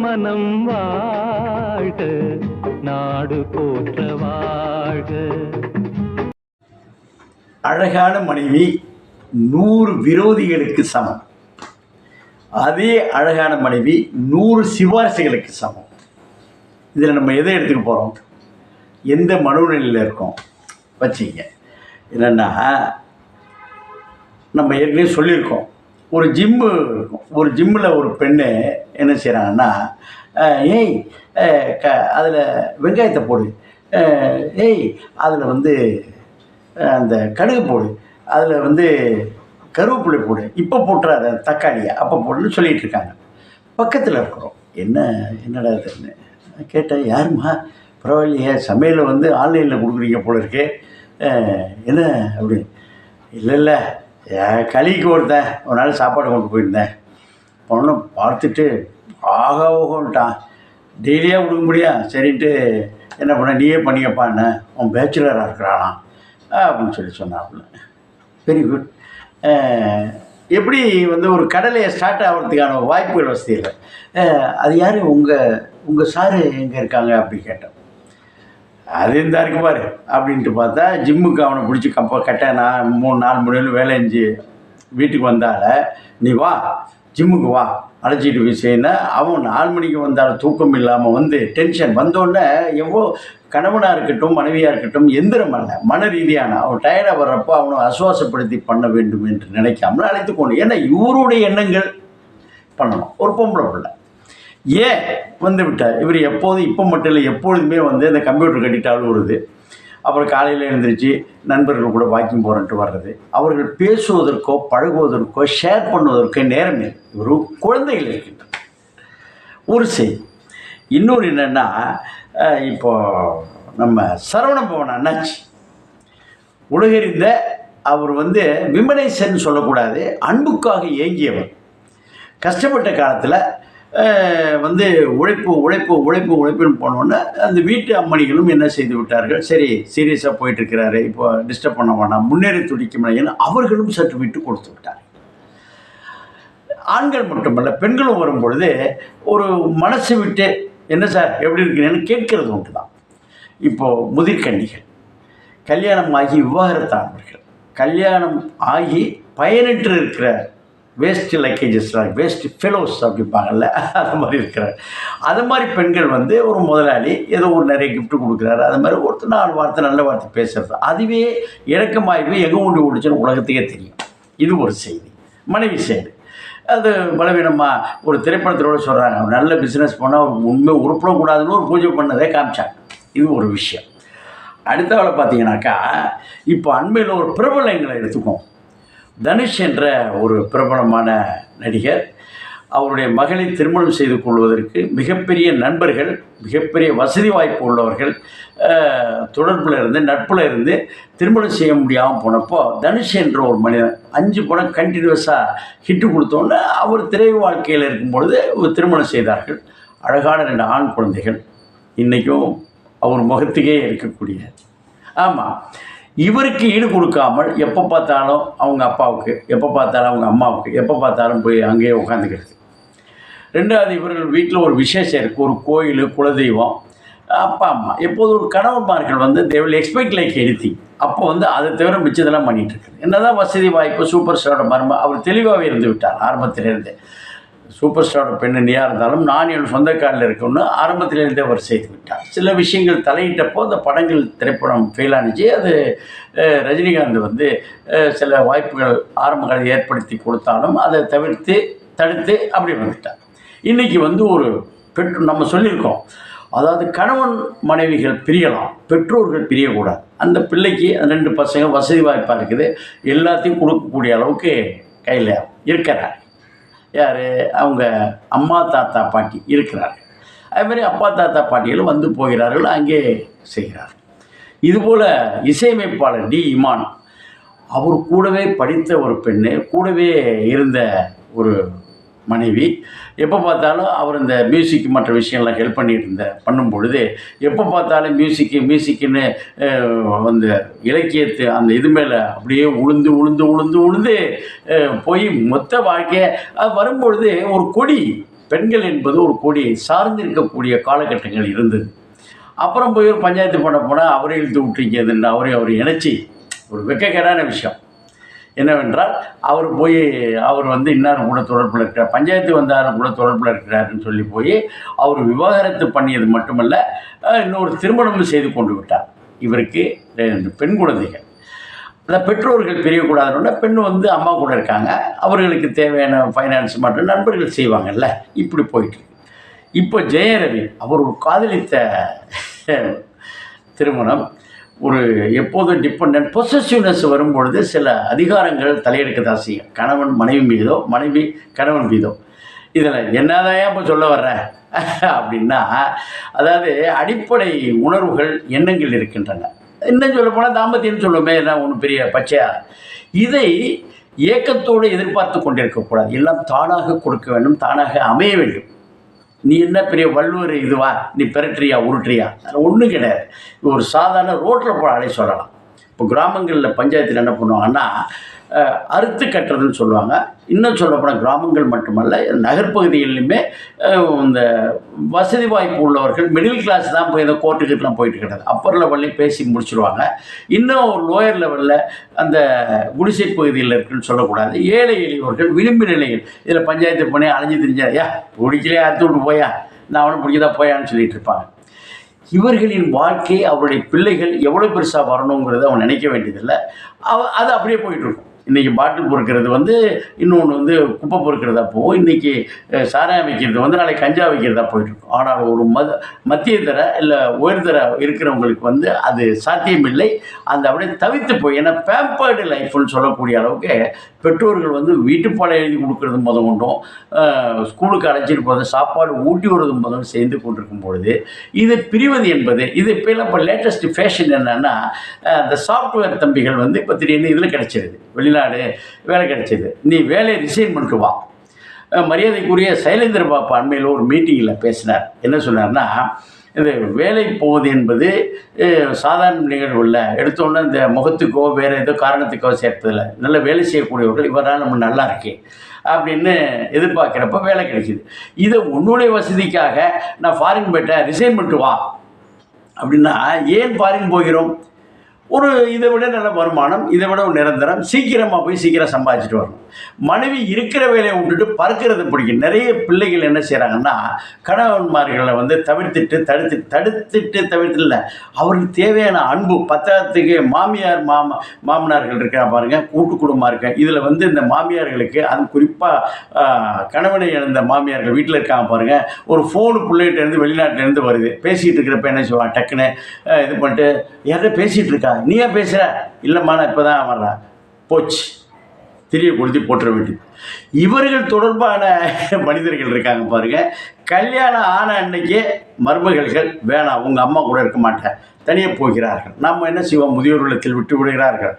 மனம் வாழ்க நாடு போற்ற வாழ்க. அழகான மனைவி நூறு விரோதிகளுக்கு சமம். அதே அழகான மனைவி நூறு சிபாரிசுகளுக்கு சமம். இதில் நம்ம எதை எடுத்துக்க போகிறோம் எந்த மனோநிலையில் இருக்கோம்? வச்சுங்க. என்னென்னா நம்ம ஏற்கனவே சொல்லியிருக்கோம். ஒரு ஜிம்மு ஒரு ஜிம்மில் ஒரு பெண்ணு என்ன செய்கிறாங்கன்னா ஏய் க அதில் வெங்காயத்தை போடு. ஏய் அதில் வந்து அந்த கடுகு போடு. அதில் வந்து கருவேப்பிலை போடு. இப்போ போட்டுறாத தக்காளியை அப்போ போடுன்னு சொல்லிட்டு இருக்காங்க. பக்கத்தில் இருக்கிறோம். என்ன என்னடா இதுன்னு கேட்டேன் யாரும்மா? பரவாயில்லையே சமையலை வந்து ஆன்லைனில் கொடுக்குறீங்க போல இருக்கே. என்ன அப்படி? இல்லை இல்லை. களிக்கு ஒருத்தன் ஒரு நாள் சாப்பாடு கொண்டு போயிருந்தேன். பொண்ணு பார்த்துட்டு ஆக ஓகோன்ட்டான். டெய்லியாக கொடுக்க முடியும் சரின்ட்டு என்ன பண்ண நீயே பண்ணியப்பான்னு உன் பேச்சுலராக இருக்கிறானாம் அப்படின்னு சொல்லி சொன்னாப்புல. வெரி குட் எப்படி வந்து ஒரு கடலையை ஸ்டார்ட் ஆகிறதுக்கான வாய்ப்புகள் வசதி இல்லை? அது யார்? உங்கள் உங்கள் சாரு எங்கே இருக்காங்க? அப்படி கேட்டேன். அது இந்த இருக்கு பாரு அப்படின்ட்டு பார்த்தா ஜிம்முக்கு அவனை பிடிச்சி கப்ப கட்ட நான் மூணு நாலு மணி வேலை செஞ்சு வீட்டுக்கு வந்தால நீ வா ஜிம்முக்கு வா அழைச்சிட்டு போய் செய்யணும் அவன் நாலு மணிக்கு வந்தாலும் தூக்கம் இல்லாமல் வந்து டென்ஷன் வந்தோடனே எவ்வளோ கணவனாக இருக்கட்டும் மனைவியாக இருக்கட்டும் எந்திரம் அல்ல மன ரீதியான அவன் டயர்டாக வர்றப்போ அவனை அசுவாசப்படுத்தி பண்ண வேண்டும் என்று நினைக்காமல் அழைத்துக்கொண்டு ஏன்னா இவருடைய எண்ணங்கள் பண்ணணும். ஒரு பொம்பளை பிள்ளை. ஏன் வந்து விட்டார் இவர் எப்போதும் இப்போ மட்டும் இல்லை எப்பொழுதுமே வந்து இந்த கம்ப்யூட்டர் கட்டிட்டாலும் வருது அப்புறம் காலையில் எழுந்திரிச்சு நண்பர்கள் கூட வாக்கிங் போகிறன்ட்டு வர்றது. அவர்கள் பேசுவதற்கோ பழகுவதற்கோ ஷேர் பண்ணுவதற்கோ நேரம் ஒரு குழந்தைகள் இருக்கின்றன ஒரு செய்தி இன்னொரு என்னென்னா இப்போ நம்ம சரவண பவன் அண்ணாச்சி. உலகறிந்த அவர் வந்து விமனேசன் சொல்லக்கூடாது அன்புக்காக ஏங்கியவர். கஷ்டப்பட்ட காலத்தில் வந்து உழைப்பு உழைப்பு உழைப்பு உழைப்புன்னு போனோன்னே அந்த வீட்டு அம்மணிகளும் என்ன செய்து விட்டார்கள்? சரி சீரியஸாக போயிட்டுருக்கிறாரு இப்போ டிஸ்டர்ப் பண்ண வேண்டாம் முன்னேறி துடிக்கும் என அவர்களும் சற்று விட்டு கொடுத்து விட்டார் ஆண்கள் மட்டுமல்ல பெண்களும் வரும் பொழுது ஒரு மனசு விட்டு என்ன சார் எப்படி இருக்கிறேன்னு கேட்கறது உண்டு தான் இப்போது முதிர்கண்ணிகள் கல்யாணம் ஆகி விவாகரத்தானவர்கள் கல்யாணம் ஆகி பயனற்று இருக்கிற வேஸ்ட் லக்கேஜஸ்லாம் வேஸ்ட் ஃபெலோஸ் அப்படிப்பாங்கல்ல அது மாதிரி இருக்கிறார். அது மாதிரி பெண்கள் வந்து ஒரு முதலாளி ஏதோ ஒரு நிறைய கிஃப்ட்டு கொடுக்குறாரு. அது மாதிரி ஒருத்தர் நாலு வார்த்தை நல்ல வார்த்தை பேசுகிறது அதுவே இறக்கமாகி எங்கே கொண்டு ஓடிச்சுன்னு உலகத்துக்கே தெரியும். இது ஒரு செய்தி. மனைவி சைடு அது பலவீனமாக ஒரு திரைப்படத்தோட சொல்கிறாங்க நல்ல பிஸ்னஸ் பண்ணால் உண்மை உருப்பிடக்கூடாதுன்னு ஒரு பூஜை பண்ணதே காமிச்சாங்க. இது ஒரு விஷயம். அடுத்தவளை பார்த்தீங்கன்னாக்கா இப்போ அண்மையில் ஒரு பிரபலங்களை எடுத்துக்கோம் தனுஷ் என்ற ஒரு பிரபலமான நடிகர். அவருடைய மகளை திருமணம் செய்து கொள்வதற்கு மிகப்பெரிய நண்பர்கள் மிகப்பெரிய வசதி வாய்ப்பு உள்ளவர்கள் தொடர்பில் இருந்து நட்பில் இருந்து திருமணம் செய்ய முடியாமல் போனப்போ தனுஷ் என்ற ஒரு மனிதன் அஞ்சு படம் கண்டினியூஸாக ஹிட்டு கொடுத்தோன்னே அவர் திரை வாழ்க்கையில் இருக்கும் பொழுது திருமணம் செய்தார்கள். அழகான ரெண்டு ஆண் குழந்தைகள். இன்றைக்கும் அவர் முகத்துக்கே இருக்கக்கூடிய. ஆமாம் இவருக்கு ஈடு கொடுக்காமல் எப்போ பார்த்தாலும் அவங்க அப்பாவுக்கு எப்போ பார்த்தாலும் அவங்க அம்மாவுக்கு எப்போ பார்த்தாலும் போய் அங்கேயே உட்காந்துக்கிறது ரெண்டாவது இவர்கள் வீட்டில் ஒரு விசேஷம் இருக்குது ஒரு கோயில் குலதெய்வம் அப்பா அம்மா. எப்போது ஒரு கணவன்மார்கள் வந்து தேவில் எக்ஸ்பெக்ட் லைக் எழுதி அப்போ வந்து அதை தவிர மிச்சதெல்லாம் பண்ணிகிட்டு இருக்குது. என்னதான் வசதி வாய்ப்பு சூப்பர் ஸ்டாரோட மரும அவர் தெளிவாகவே இருந்து விட்டார் ஆரம்பத்திலிருந்து. சூப்பர் ஸ்டாரோட பெண்ணியாக இருந்தாலும் நான் என் சொந்த காலில் இருக்கணும்னு ஆரம்பத்திலிருந்தே அவர் செய்து விட்டார். சில விஷயங்கள் தலையிட்டப்போ அந்த படங்கள் திரைப்படம் ஃபெயில் ஆனிச்சு. அது ரஜினிகாந்த் வந்து சில வாய்ப்புகள் ஆரம்ப ஏற்படுத்தி கொடுத்தாலும் அதை தவிர்த்து தடுத்து அப்படி வந்துட்டார். இன்றைக்கி வந்து ஒரு பெற்று நம்ம சொல்லியிருக்கோம் அதாவது கணவன் மனைவிகள் பிரியலாம் பெற்றோர்கள் பிரியக்கூடாது. அந்த பிள்ளைக்கு அந்த ரெண்டு பசங்க வசதி வாய்ப்பாக இருக்குது. எல்லாத்தையும் கொடுக்கக்கூடிய அளவுக்கு கையில் இருக்கிறார். யார்? அவங்க அம்மா தாத்தா பாட்டி இருக்கிறார்கள். அதேமாதிரி அப்பா தாத்தா பாட்டிகளும் வந்து போகிறார்கள் அங்கே செய்கிறார்கள். இதுபோல் இசையமைப்பாளர் டி. இமான் அவர் கூடவே படித்த ஒரு பெண்ணு கூடவே இருந்த ஒரு மனைவி. எப்போ பார்த்தாலும் அவர் இந்த மியூசிக் மற்ற விஷயங்கள்லாம் ஹெல்ப் பண்ணிட்டு இருந்த பண்ணும் பொழுது எப்போ பார்த்தாலும் மியூசிக்கு மியூசிக்குன்னு அந்த இலக்கியத்து அந்த இது மேலே அப்படியே உளுந்து உளுந்து உளுந்து உளுந்து போய் மொத்த வாழ்க்கையை அது வரும்பொழுது ஒரு கொடி பெண்கள் என்பது ஒரு கொடியை சார்ந்து இருக்கக்கூடிய காலகட்டங்கள் இருந்தது. அப்புறம் போய் ஒரு பஞ்சாயத்து பண்ண போனால் அவரே இழுத்து விட்டுருக்கிறதுன்னு அவரையும் அவரை இணைச்சி ஒரு வெக்கக்கேடான விஷயம். என்னவென்றால் அவர் போய் அவர் வந்து இன்னார் கூட தொடர்பில் இருக்கிறார் பஞ்சாயத்து வந்தார் கூட தொடர்பில் இருக்கிறாருன்னு சொல்லி போய் அவர் விவாகரத்து பண்ணியது மட்டுமல்ல இன்னொரு திருமணமும் செய்து கொண்டு விட்டார். இவருக்கு பெண் குழந்தைகள். அந்த பெற்றோர்கள் பிரியக்கூடாதுன்னா பெண் வந்து அம்மா கூட இருக்காங்க. அவர்களுக்கு தேவையான ஃபைனான்ஸ் மற்றும் நண்பர்கள் செய்வாங்கல்ல இப்படி போயிட்டு இப்போ ஜெயரவி அவர் காதலித்த திருமணம் ஒரு எப்போதும் டிபெண்ட் பொசசிவ்னஸ் வரும்பொழுது சில அதிகாரங்கள் தலையெடுக்க தான் செய்யும் கணவன் மனைவி மீதோ மனைவி கணவன் மீதோ. இதில் என்னதான் இப்போ சொல்ல வர்றேன் அப்படின்னா அதாவது அடிப்படை உணர்வுகள் எண்ணங்கள் இருக்கின்றன. இன்னும் சொல்ல போனால் தாம்பத்தியம்னு சொல்லுமே என்ன ஒன்று பெரிய பச்சையா. இதை ஏக்கத்தோடு எதிர்பார்த்து கொண்டிருக்கக்கூடாது எல்லாம் தானாக கொடுக்க வேண்டும் தானாக அமைய வேண்டும். நீ என்ன பெரிய வள்ளுவர் இதுவா நீ பெரட்டுறியா உருட்டுறியா? ஒன்றும் கிடையாது. ஒரு சாதாரண ரோட்டில் போனாலே சொல்லலாம். இப்போ கிராமங்களில் பஞ்சாயத்தில் என்ன பண்ணுவாங்கன்னா அறுத்து கட்டுறதுன்னு சொல்லுவாங்க. இன்னும் சொல்லப்போனால் கிராமங்கள் மட்டுமல்ல நகர்ப்பகுதிகளிலுமே இந்த வசதி வாய்ப்பு உள்ளவர்கள் மிடில் கிளாஸ் தான் போய் இந்த கோர்ட்டுக்கிட்டலாம் போயிட்டு கிடையாது அப்பர் லெவல்லையும் பேசி முடிச்சிருவாங்க. இன்னும் ஒரு லோயர் லெவலில் அந்த குடிசை பகுதியில் இருக்குன்னு சொல்லக்கூடாது. ஏழை எளியவர்கள் விளிம்பு நிலைகள் இதில் பஞ்சாயத்து பண்ணி அலைஞ்சு தெரிஞ்சா ஐயா பிடிக்கலையே அறுத்து விட்டு போயா? நான் அவனை பிடிக்கதா போயான்னு சொல்லிட்டு இருப்பாங்க. இவர்களின் வாழ்க்கை அவருடைய பிள்ளைகள் எவ்வளோ பெருசாக வரணுங்கிறத அவன் நினைக்க வேண்டியதில்லை. அவ அது அப்படியே போயிட்டு இருக்கும். இன்றைக்கி பாட்டில் பொறுக்கிறது வந்து இன்னொன்று வந்து குப்பை பொறுக்கிறதா போகும் இன்றைக்கி சாராயம் வைக்கிறது வந்து நாளைக்கு கஞ்சா வைக்கிறதா போயிட்டுருக்கும் ஆனால் ஒரு மத மத்திய தர இல்லை உயர்தர இருக்கிறவங்களுக்கு வந்து அது சாத்தியமில்லை. அந்த அப்படியே தவித்து போய் ஏன்னா பேம்பர்டு லைஃப்னு சொல்லக்கூடிய அளவுக்கு பெற்றோர்கள் வந்து வீட்டுப்பாடம் எழுதி கொடுக்கறது முத கொண்டும் ஸ்கூலுக்கு அழைச்சிட்டு போகிறது சாப்பாடு ஊட்டி விடுறது முதல் சேர்ந்து கொண்டிருக்கும் பொழுது இது பிரிவது என்பது இது இப்போ இப்போ லேட்டஸ்ட் ஃபேஷன் என்னென்னா அந்த இந்த சாஃப்ட்வேர் தம்பிகள் வந்து இப்போ திடீர்னு இதில் வெளியில் வெளிநாடு வேலை கிடைச்சிது. நீ வேலையை ரிசைன் பண்ணிட்டு வா. மரியாதைக்குரிய சைலேந்திர பாபா அண்மையில் ஒரு மீட்டிங்கில் பேசினார். என்ன சொன்னார்னா இந்த வேலை போவது என்பது சாதாரண நிகழ்வு இல்லை. எடுத்தோன்னே இந்த முகத்துக்கோ வேறு ஏதோ காரணத்துக்கோ சேர்ப்பதில்லை நல்ல வேலை செய்யக்கூடியவர்கள் இவரால் நம்ம நல்லா இருக்கு. அப்படின்னு எதிர்பார்க்குறப்ப வேலை கிடைக்குது. இதை உன்னுடைய வசதிக்காக நான் ஃபாரின் போயிட்டேன் ரிசைன் பண்ணிட்டு வா. அப்படின்னா ஏன் ஃபாரின் போகிறோம்? ஒரு இதை விட நல்ல வருமானம் இதை விட ஒரு நிரந்தரம் சீக்கிரமாக போய் சீக்கிரம் சம்பாதிச்சுட்டு வரணும். மனைவி இருக்கிற வேலையை விட்டுட்டு பறக்கிறது பிடிக்கும். நிறைய பிள்ளைகள் என்ன செய்கிறாங்கன்னா கணவன்மார்களை வந்து தவிர்த்துட்டு தடுத்து தடுத்துட்டு தவிர்த்து இல்லை அவருக்கு தேவையான அன்பு பத்தாயிரத்துக்கு மாமியார் மாமா மாமனார்கள் இருக்கிறா பாருங்கள் கூட்டு குடும்பமாக இருக்க. இதில் வந்து இந்த மாமியார்களுக்கு அது குறிப்பாக கணவனை இழந்த மாமியார்கள் வீட்டில் இருக்காங்க பாருங்கள் ஒரு ஃபோனு பிள்ளைகிட்டேருந்து வெளிநாட்டிலேருந்து வருது. பேசிகிட்டு இருக்கிறப்ப என்ன செய்வான்? டக்குன்னு இது பண்ணிட்டு யார்கிட்ட பேசிகிட்டு இருக்கா? நீ ஏன் பேசுகிற இல்லைம்மா நான் இப்போ தான் வர்றேன். போச்சு. திரிய கொளுத்தி போட்டுற வேண்டியது இவர்கள் தொடர்பான மனிதர்கள் இருக்காங்க பாருங்க. கல்யாணம் ஆன அன்னைக்கே மருமகள்கள் வேணாம் உங்கள் அம்மா கூட இருக்க மாட்டேன். தனியே போகிறார்கள். நம்ம என்ன செய்வோம்? முதியோர் இல்லத்தில் விட்டு விடுகிறார்கள்.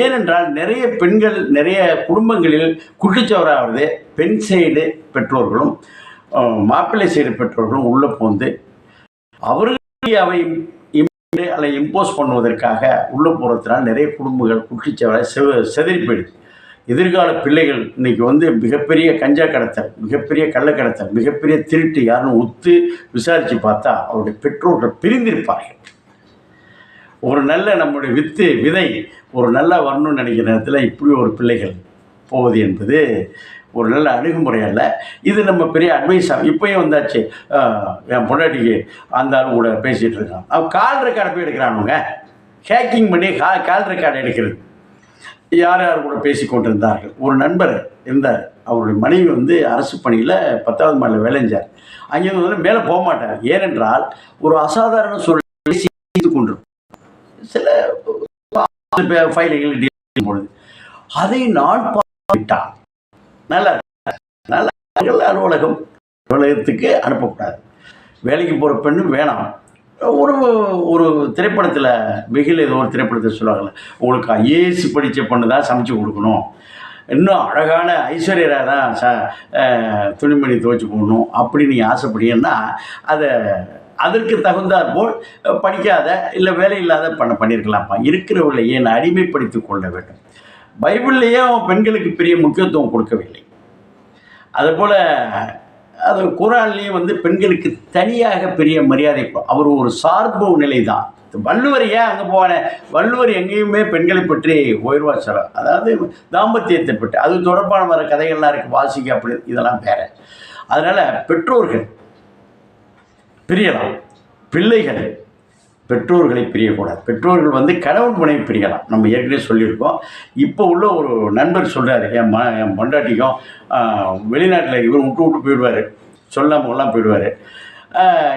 ஏனென்றால் நிறைய பெண்கள் நிறைய குடும்பங்களில் குட்டிச்சவராவது பெண் சைடு பெற்றோர்களும் மாப்பிள்ளை சைடு பெற்றோர்களும் உள்ளே போந்து அவர்கள் அவை அதை இம்போஸ் பண்ணுவதற்காக உள்ளே போகிறதுனால நிறைய குடும்பங்கள் குட்டிச்சவரை செவ செதறி போயிடுது எதிர்கால பிள்ளைகள் இன்னைக்கு வந்து மிகப்பெரிய கஞ்சா கடத்தல் மிகப்பெரிய கள்ள கடத்தல் மிகப்பெரிய திருட்டு யாருன்னு ஒத்து விசாரித்து பார்த்தா அவருடைய பெற்றோர்கள் பிரிந்திருப்பார்கள். ஒரு நல்ல நம்முடைய வித்து விதை ஒரு நல்லா வரணும்னு நினைக்கிற நேரத்தில் இப்படி ஒரு பிள்ளைகள் போவது என்பது ஒரு நல்ல அணுகுமுறை அல்ல. இது நம்ம பெரிய அட்வைஸாக இப்போயும் வந்தாச்சு. என் பொண்டாட்டிக்கு அந்த ஆள் கூட பேசிகிட்டு இருக்கான். அவன் கால் ரெக்கார்டை போய் எடுக்கிறானுங்க ஹேக்கிங் பண்ணி கா கால் ரெக்கார்டு எடுக்கிறது. யார் யார் கூட பேசி கொண்டிருந்தார்கள்? ஒரு நண்பர் இருந்தார். அவருடைய மனைவி வந்து அரசு பணியில் பத்தாவது மாடியில் வேலைஞ்சார் அங்கேருந்து வந்து மேலே போக மாட்டார். ஏனென்றால் ஒரு அசாதாரண சூழ்நிலை செய்து கொண்டிருக்கும். சில ஃபைல்கள் பொழுது. அதை நான் பார்த்துட்டான் நல்லா நல்லா அலுவலகம் அலுவலகத்துக்கு அனுப்பக்கூடாது. வேலைக்கு போகிற பெண்ணும் வேணாம். ஒரு ஒரு திரைப்படத்தில் வெகில் ஏதோ ஒரு திரைப்படத்தில் சொல்லுவாங்கல்ல உங்களுக்கு ஐஏஎஸ் படித்த பொண்ணு தான் சமைச்சு கொடுக்கணும். இன்னும் அழகான ஐஸ்வர்யராக தான் ச துணிமணி துவைச்சு போடணும் அப்படி நீ ஆசைப்பட்டீங்கன்னா அதை அதற்கு தகுந்தாற் போல் படிக்காத இல்லை வேலை இல்லாத பண்ண பண்ணியிருக்கலாம்ப்பா இருக்கிறவர்களை ஏன் அடிமைப்படுத்தி கொள்ள வேண்டும்? பைபிள்லேயும் பெண்களுக்கு பெரிய முக்கியத்துவம் கொடுக்கவில்லை. அதுபோல் அது குரான்லேயும் வந்து பெண்களுக்கு தனியாக பெரிய மரியாதை அவர் ஒரு சார்பு நிலை தான் வள்ளுவர் ஏன் அங்கே போனேன் வள்ளுவர் எங்கேயுமே பெண்களை பற்றி உயர்வா சொல்ல அதாவது தாம்பத்தியத்தை பற்றி அது தொடர்பான வர கதைகள்லாம் இருக்குது வாசிக்க அப்படி இதெல்லாம் வேற. அதனால் பெற்றோர்கள் பிரியலாம் பிள்ளைகள் பெற்றோர்களை பிரியக்கூடாது. பெற்றோர்கள் வந்து கணவன் மனைவி பிரியலாம். நம்ம ஏற்கனவே சொல்லியிருக்கோம். இப்போ உள்ள ஒரு நண்பர் சொல்கிறார் என் ம என் பொண்டாட்டிக்கும் வெளிநாட்டில் இவர் விட்டு விட்டு போயிடுவார். சொல்லாமல் எல்லாம் போயிடுவார்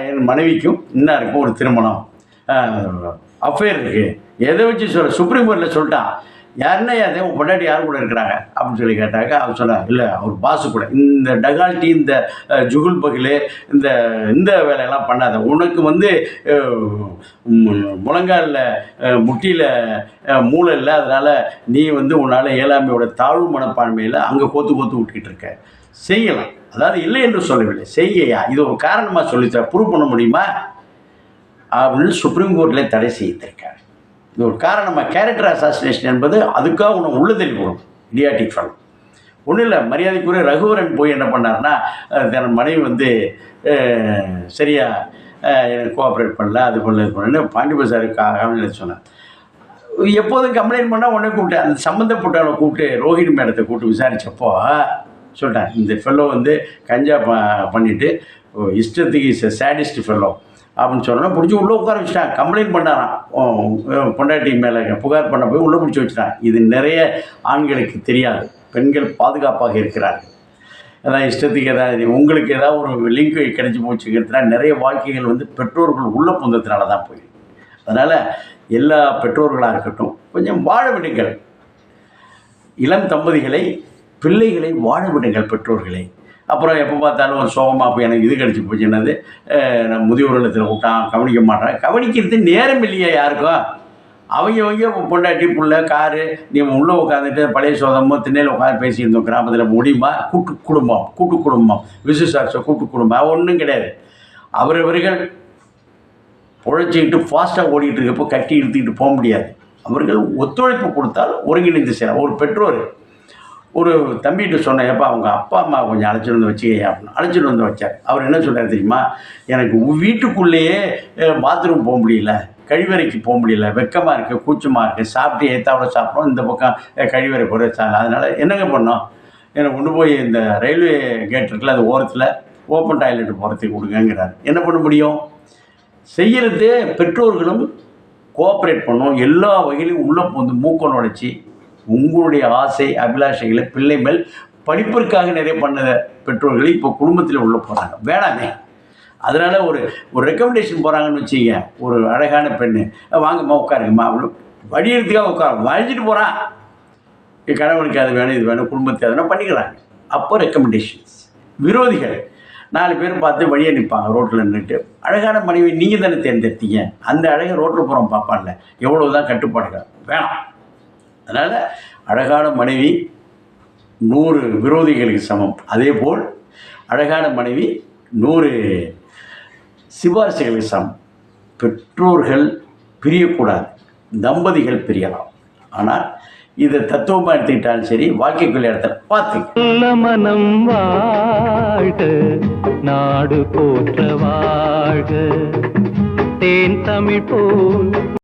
என் மனைவிக்கும் இன்னாருக்கும் ஒரு திருமணம். அஃபேர் இருக்குது எதை வச்சு சொல்ல சுப்ரீம் கோர்ட்டில் சொல்லிட்டான் யாருன்னா அதே உன் பொண்டாட்டி யார் கூட இருக்கிறாங்க? அப்படின்னு சொல்லி கேட்டாங்க அவர் சொன்னார் இல்லை அவர் பாசு கூட. இந்த டகால்ட்டி இந்த ஜுகுல் பகிலு இந்த இந்த வேலையெல்லாம் பண்ணாத. உனக்கு வந்து முழங்காலில் முட்டியில் மூளை இல்லை. அதனால் நீ வந்து உன்னால் இயலாமையோட தாழ்வு மனப்பான்மையில் அங்கே கோத்து கோத்து விட்டுக்கிட்டு இருக்க. செய்யலாம். அதாவது இல்லை என்று சொல்லவில்லை. செய்யா இது ஒரு காரணமாக சொல்லித்தர ப்ரூவ் பண்ண முடியுமா? அப்படின்னு சுப்ரீம் கோர்ட்டில் தடை செய்திருக்காங்க இது ஒரு காரணமாக கேரக்டர் அசாசினேஷன் என்பது அதுக்காக உன்னை உள்ளதில் போகணும் இடியாட்டிக் ஃபலம் ஒன்றும் இல்லை மரியாதைக்குரிய ரகுவரன் போய் என்ன பண்ணார்னா தன் மனைவி வந்து சரியாக எனக்கு கோஆப்ரேட் பண்ணல அது பண்ணல இது பண்ணல பாண்டிபு பசாருக்கு ஆகாமல் சொன்னேன் எப்போதும் கம்ப்ளைண்ட் பண்ணால் உடனே கூப்பிட்டேன். அந்த சம்மந்தப்பட்டவனை கூப்பிட்டு ரோஹிணி மேடத்தை கூப்பிட்டு விசாரித்தப்போ சொல்லிட்டேன் இந்த ஃபெல்லோ வந்து கஞ்சா ப பண்ணிவிட்டு இஷ்டத்துக்கு இஸ் சேடிஸ்ட் ஃபெல்லோ அப்படின்னு சொன்னோன்னா பிடிச்சி உள்ளே உட்கார வச்சுட்டான் கம்ப்ளைண்ட் பண்ணாரான் பொண்டாட்டி மேலே புகார் பண்ண போய் உள்ளே பிடிச்சி வச்சுட்டான் இது நிறைய ஆண்களுக்கு தெரியாது. பெண்கள் பாதுகாப்பாக இருக்கிறார்கள். அதான் இஷ்டத்துக்கு ஏதாவது உங்களுக்கு ஏதாவது ஒரு லிங்க் கிடைச்சி போச்சுங்கிறதுனா நிறைய வாழ்க்கைகள் வந்து பெற்றோர்கள் உள்ள புந்தத்தினால தான் போய் அதனால் எல்லா பெற்றோர்களாக இருக்கட்டும் கொஞ்சம் வாழ விடுங்கள். இளம் தம்பதிகளை பிள்ளைகளை வாழ விடுங்கள் பெற்றோர்களை. அப்புறம் எப்போ பார்த்தாலும் ஒரு சோகமாக போய் எனக்கு இது கிடச்சி போச்சு என்னது? நான் முதியோர் இல்லத்தில் விட்டான் கவனிக்க மாட்டேன் கவனிக்கிறது நேரம் இல்லையா யாருக்கும். அவங்க அவங்க பொண்டாட்டி புள்ள காரு நீ உள்ளே உட்காந்துட்டு பழைய சோதமோ திண்ணையில் உட்காந்து பேசியிருந்தோம் கிராமத்தில் முடியுமா? கூட்டு குடும்பம் கூட்டு குடும்பம். விசுசாட்சம் கூட்டு குடும்பம் ஒன்றும் கிடையாது. அவரவர்கள் உழைச்சிக்கிட்டு ஃபாஸ்ட்டாக ஓடிக்கிட்டு இருக்கப்போ கட்டி இழுத்துக்கிட்டு போக முடியாது. அவர்கள் ஒத்துழைப்பு கொடுத்தால் ஒருங்கிணைந்து செய்யலாம் ஒரு பெற்றோர் ஒரு தம்பிகிட்ட சொன்னேன் ஏப்பா அவங்க அப்பா அம்மா கொஞ்சம் அழைச்சிட்டு வந்து வச்சுக்கையா அப்படின்னு. அழைச்சிட்டு வந்து வச்சார். அவர் என்ன சொன்னார் தெரியுமா? எனக்கு வீட்டுக்குள்ளேயே பாத்ரூம் போக முடியல. கழிவறைக்கு போக முடியல. வெக்கமாக இருக்குது கூச்சமாக இருக்குது சாப்பிட்டு ஏத்தாவோட சாப்பிட்றோம் இந்த பக்கம் கழிவறை போகிற சாலை அதனால் என்னங்க பண்ணோம்? எனக்கு கொண்டு போய் இந்த ரயில்வே கேட் இருக்குல்ல அது ஓரத்தில் ஓப்பன் டாய்லெட் போகிறதுக்கு கொடுங்கங்கிறார். என்ன பண்ண முடியும்? செய்கிறது பெற்றோர்களும் கோஆப்ரேட் பண்ணும் எல்லா வகையிலும் உள்ளே வந்து மூக்கம் நுழைச்சி உங்களுடைய ஆசை அபிலாஷைகளை பிள்ளை மேல் படிப்பிற்காக நிறைய பண்ண பெற்றோர்களை இப்போ குடும்பத்தில் உள்ள போகிறாங்க வேணாமே. அதனால் ஒரு ஒரு ரெக்கமெண்டேஷன் போகிறாங்கன்னு வச்சுங்க ஒரு அழகான பெண்ணு. வாங்கம்மா உட்காருங்கம்மா. அவ்வளோ வடிகிறதுக்காக உட்கார. வழிஞ்சிட்டு போகிறான் என் கணவனுக்கு அது வேணும் இது வேணும் குடும்பத்தை அதெல்லாம் பண்ணிக்கிறாங்க. அப்போ ரெக்கமெண்டேஷன்ஸ் விரோதிகள். நாலு பேர் பார்த்து வழியே நிற்பாங்க ரோட்டில் நின்றுட்டு. அழகான மனைவி நீங்கள் தானே தேர்ந்தெடுத்தீங்க? அந்த அழகை ரோட்டில் போகிறோம் பார்ப்பான்ல. எவ்வளோ தான் கட்டுப்பாடுகள். வேணாம். அதனால் அழகான மனைவி நூறு விரோதிகளுக்கு சமம். அதே போல் அழகான மனைவி நூறு சிபாரிசுகளுக்கு சமம். பெற்றோர்கள் பிரியக்கூடாது தம்பதிகள் பிரியலாம். ஆனால் இதை தத்துவமாக எடுத்துக்கிட்டாலும் சரி வாழ்க்கைக்குள்ள இடத்துல பார்த்து மனம் வாழ்க நாடு போற்ற வாழ்க. தேன் தமிழ் போல்